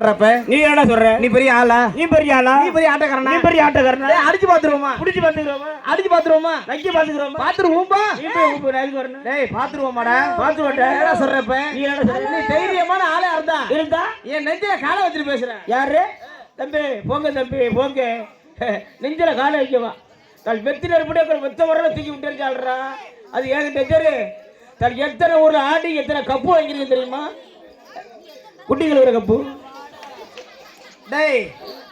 நீ என்ன சொல்ற? நீ பெரிய ஆளா? நீ பெரிய ஆளா? நீ பெரிய ஆட்டக்காரனா? நீ பெரிய ஆட்டக்காரனா? அடிச்சு பாத்துருவோமா? புடிச்சு பாத்துக்கிறோமா? அடிச்சு பாத்துருவோமா? நக்கி பாத்துக்கிறோமா? பாத்துருவோம்பா. நீ போய் உப்பு நறுக்கு வரணும் டேய் பாத்துருவோமாடா. பாத்து மாட்டேன் என்ன சொல்றப்ப? நீ என்ன சொல்ற? நீ தைரியமான ஆளா இருந்தா. இருந்தா? என் நெஞ்சில காலை வச்சுட்டு பேசுறேன் யாரு? தம்பி போங்க தம்பி போங்க. நெஞ்சில காலை வைக்கவா தன் வெத்தில இருப்படியே ஒரு வெத்த முறையில தூக்கி விட்டு ஆள்றா அது ஏங்கிட்ட தெரு. தன் எத்தனை ஊர்ல ஆடி எத்தனை கப்பு வாங்கிருக்கு தெரியுமா? குட்டிகள் ஒரு கப்பு. டேய்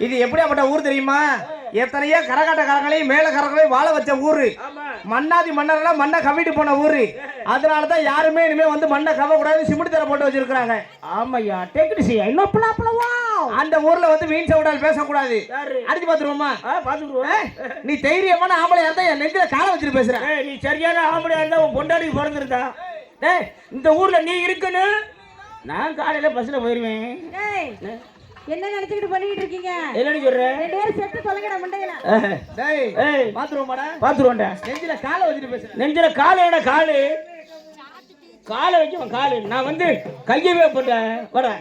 இது எப்படியாப்பட்ட ஊர் தெரியுமா? எத்தனையோ கரகாட்ட கரங்களையும் மேல கரங்களையும் வாழ வச்ச ஊரு. ஆமா. மன்னாதி மன்னரெல்லாம் மண்ணை கவிட்டு போன ஊரு. அதனால தான் யாருமே இனிமே வந்து மண்ணை கவ கூடாது சிமெண்ட் தர போட்டு வச்சிருக்காங்க ஆமாய்யா டெக்னிசியா இன்னும் அந்த ஊர்ல வந்து வீண் சவுடால் பேசக்கூடாது. அடிச்சு பாத்துருவோமா? ஏய், நீ தைரியமான ஆம்பளையா இருந்தா என் நெஞ்சில காலை வச்சுட்டு பேசுற. நீ சரியான ஆம்பளையா இருந்தா உன் பொண்டாட்டிக்கு பிறந்திருந்தா. டேய் இந்த ஊர்ல நீ இருக்கணும். நான் காலையில பஸ்ல போயிருவேன். டேய் என்ன நினைச்சுக்கிட்டு பண்ணிக்கிட்டு இருக்கீங்க? என்னடி சொல்ற? ரெண்டு பேரும் செத்து தொலைங்கடா மண்டையில. டேய் ஏய். பாத்துருவோமாடா? பாத்துருவோம்டா. நெஞ்சில காலை வச்சுட்டு பேசுற நெஞ்சில காலு என்ன காலு? காலை வைக்கும் காலு. நான் வந்து கையவே போட்டேன். வரேன்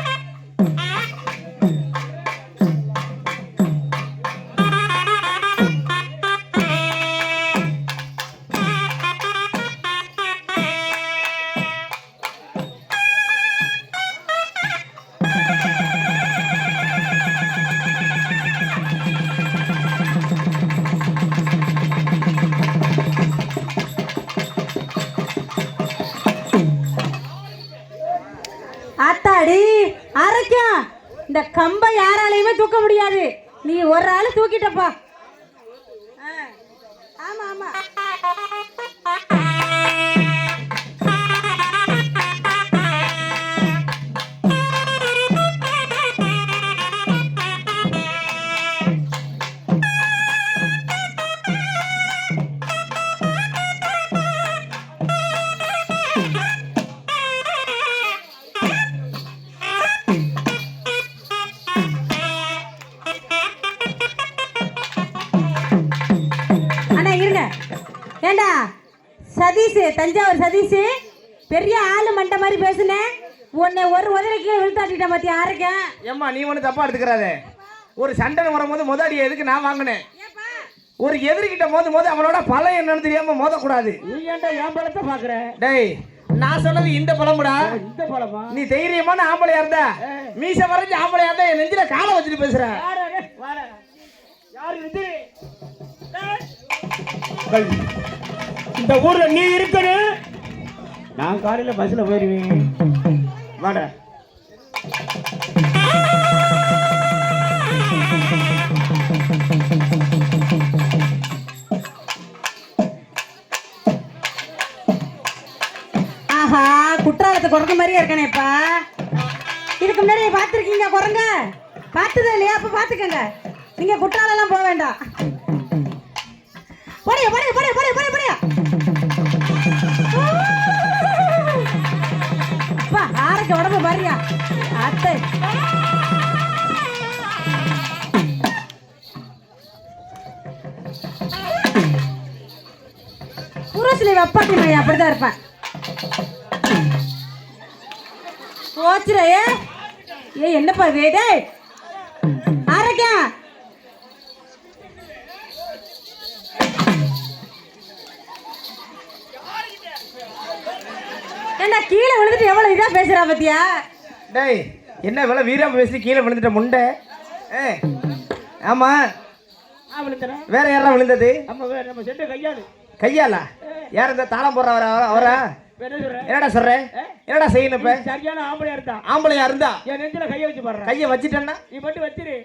இந்த கம்பை யாராலையுமே தூக்க முடியாது. நீ ஒரு ஆள் தூக்கிட்டப்பா. ஏண்டா? சதீஷ் தஞ்சாவூர் சதீஷ்? பெரிய ஆளு மண்டை மாதிரி பேசுனேன் உன்னை ஒரு உதவிக்கு விழுத்தாட்டிட்டேன் பாத்தியா? ஆரைக்கேன் ஏம்மா நீ ஒன்றும் தப்பா எடுத்துக்கிறாத. ஒரு சண்டை வரும்போது முத அடி எதுக்கு நான் வாங்கினேன்? ஒரு எதிரிகிட்ட மோது போது அவனோட பழம் என்னன்னு தெரியாம மோதக்கூடாது. நீ ஏன்டா என் படத்தை பாக்குற? டேய் நான் சொன்னது இந்த பழமுடா இந்த படமா நீ தைரியமான ஆம்பளையா இருந்தா மீச வரைஞ்சு ஆம்பளையா இருந்தா என் நெஞ்சில காலை வச்சுட்டு பேசுற. யாரு. யாரு இது? இந்த ஊர்ல நீ இருக்கணும் நான் காலையில பஸ்ல போயிருவேன். வாட. ஆஹா குற்றாலத்தை குரங்கு மாதிரியே இருக்கானேப்பா இதுக்கு முன்னாடி பார்த்துருக்கீங்க குரங்க? பார்த்ததே இல்லையா? அப்ப பார்த்துக்கங்க. நீங்க குற்றாலம்லாம் போக வேண்டாம். போடியா போடியா போடியா போடியா போடியா போடியா பா ஆரக்க உடம்பு பாரியா. அத்தை. புரோசிலை வெப்பாட்டி மையா அப்படிதான் இருப்பேன். போச்சுடா ஏ என்னப்பா இது டேய் ஆரோக்கியம் ஏண்டா கீழே விழுந்துட்டு எவ்வளவு இதா பேசுறா பத்தியா? டேய் என்ன வேலை வீரம் பேசி கீழே விழுந்துட்ட முண்டை? ஏ ஆமா. வேற யாரா விழுந்தது? கையாலா யார் இந்த தாளம் போடுறவரா அவரா என்ன என்னடா சொல்ற? என்னடா செய்யணும் இப்ப? சரியான ஆம்பளையா இருந்தா. ஆம்பளையா இருந்தா? என் நெஞ்சில கையை வச்சு பாடுறேன் கைய வச்சிட்டேன்னா? நீ மட்டும் வச்சிரு.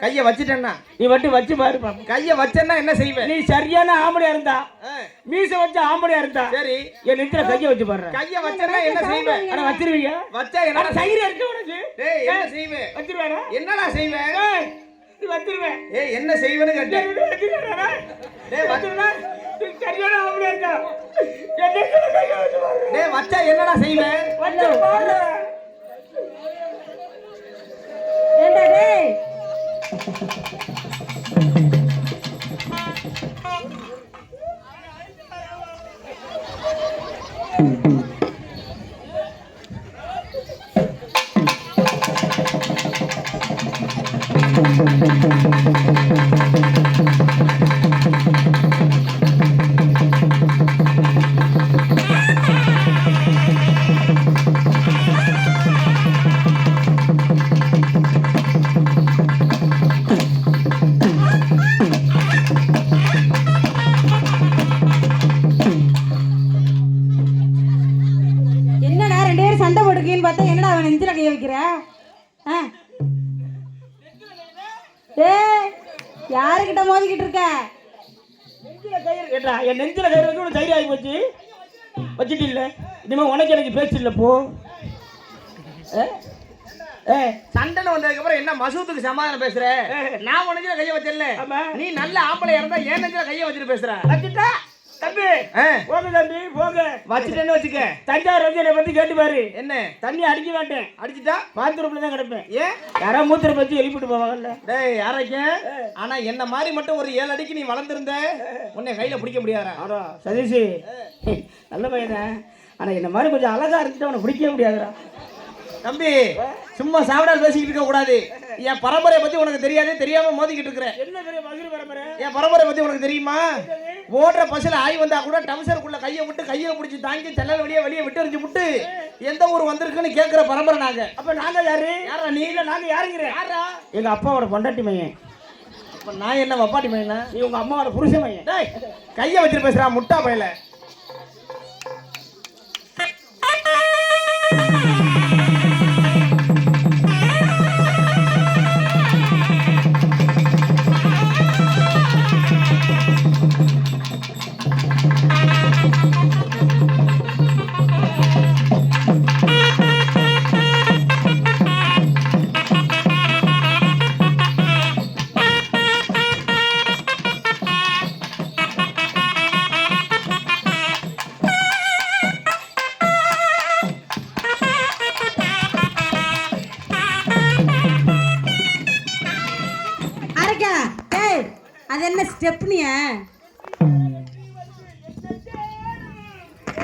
கைய வச்சிட்டேன்னா. நீ மட்டும் வச்சு பாரு பாப்போம். கைய வச்சேன்னா என்ன செய்வேன் நீ சரியான ஆம்பளையா இருந்தா மீச வச்ச ஆம்பளையா இருந்தா சரி. என் நெஞ்சில கையை வச்சு பாடுறேன் கைய வச்சேன்னா என்ன செய்வேன் ஆனா வச்சிருவீங்க வச்சா ஆனா என்னடா சைடு இருக்கு உனக்கு? டேய் என்ன செய்வேன் வச்சிருவாரா என்னடா செய்வேன் நீ வச்சிருவேன் ஏய் என்ன செய்வேன்னு கேட்டேன். சரியான ஆம்பளையா இருந்தா கையை வச்சு பாடுறேன் டேய் வச்சா என்னடா செய்வேன் வச்சு பாரு ஏண்டா டேய்? フフフフフ。கைய வைக்கிற? ஆ. ஏய் யாருக்கிட்ட மோதிக்கிட்டு இருக்க? நெஞ்சில கயிறு ஏட்டா என் நெஞ்சில கயிறு வந்து உனக்கு தைரியம் ஆகி போச்சு? வச்சுட்டு இல்ல. இனிமே உனக்கு எனக்கு பேச்சு இல்ல போ. ஏ? ஏ? சண்டைன்னு வந்ததுக்கு அப்புறம் என்ன மசூத்துக்கு சமாதானம் பேசுற? நான் உனக்கு கைய வச்சல ஆமா. நீ நல்ல ஆம்பளையா இருந்தா ஏன் நெஞ்சில கைய வச்சுட்டு பேசுற? வச்சுட்டா? தம்பி போங்க தம்பி போங்க. வச்சுட்டேன்னு வச்சுக்க. தஞ்சாவூர் வந்து என்னை பத்தி கேட்டு பாரு. என்ன? தண்ணி அடிக்க மாட்டேன். அடிச்சிட்டா? பாத்ரூம்ல தான் கிடப்பேன். ஏன்? யாரோ மூத்திர பத்தி எழுப்பிட்டு போவாங்கல்ல. டேய் யாரைக்க? ஆனா என்ன மாதிரி மட்டும் ஒரு ஏழு அடிக்கு நீ வளர்ந்துருந்த உன்னை கையில பிடிக்க முடியாதா? ஆடா சதீஷ். நல்ல பையன் ஆனா என்ன மாதிரி கொஞ்சம் அழகா இருந்துட்டு அவனை பிடிக்கவே முடியாதுடா. தம்பி சும்மா சாப்பிடாது பேசிக்கிட்டு இருக்க கூடாது. என் பரம்பரையை பத்தி உனக்கு தெரியாது தெரியாம மோதிக்கிட்டு இருக்கிற. என்ன பெரிய மகிழ் பரம்பரை? என் பரம்பரை பத்தி உனக்கு தெரியுமா? ஓடுற பஸ்ல ஆய் வந்தா கூட டவுசருக்குள்ள கையை விட்டு கையை பிடிச்சி தாங்கி செல்லல் வழியா வெளியே விட்டு எறிஞ்சு விட்டு எந்த ஊர் வந்திருக்குன்னு கேட்கிற பரம்பரை நாங்க. அப்ப நாங்க யாரு? யாரா நீ? இல்ல நாங்க யாருங்கிறேன் யாரா? எங்க அப்பாவோட பொண்டாட்டி மையன் இப்ப நான் என்ன வப்பாட்டி பையனா? நீ உங்க அம்மாவோட புருஷ மையன் கையை வச்சுட்டு பேசுறா முட்டா பையல. அரைக்கா டேய் அது என்ன ஸ்டெப்னியா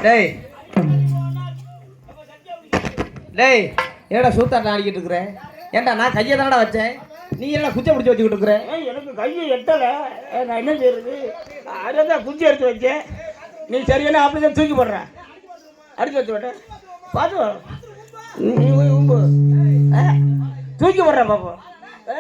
டேய் டேய் ஏடா சூத்தாட்டம் ஆடிக்கிட்டு இருக்கிற ஏன்டா நான் கையை தானடா வச்சேன் நீ என்ன குச்சை பிடிச்சி வச்சுக்கிட்டு இருக்கிற எனக்கு கையை எட்டல நான் என்ன செய்யறது அதான் குச்சி எடுத்து வச்சேன் நீ சரியான அப்படிதான் தூக்கி போடுற அடிச்சு வச்சு விட்டேன் பார்த்து தூக்கி போடுற பாப்போம் ஆ?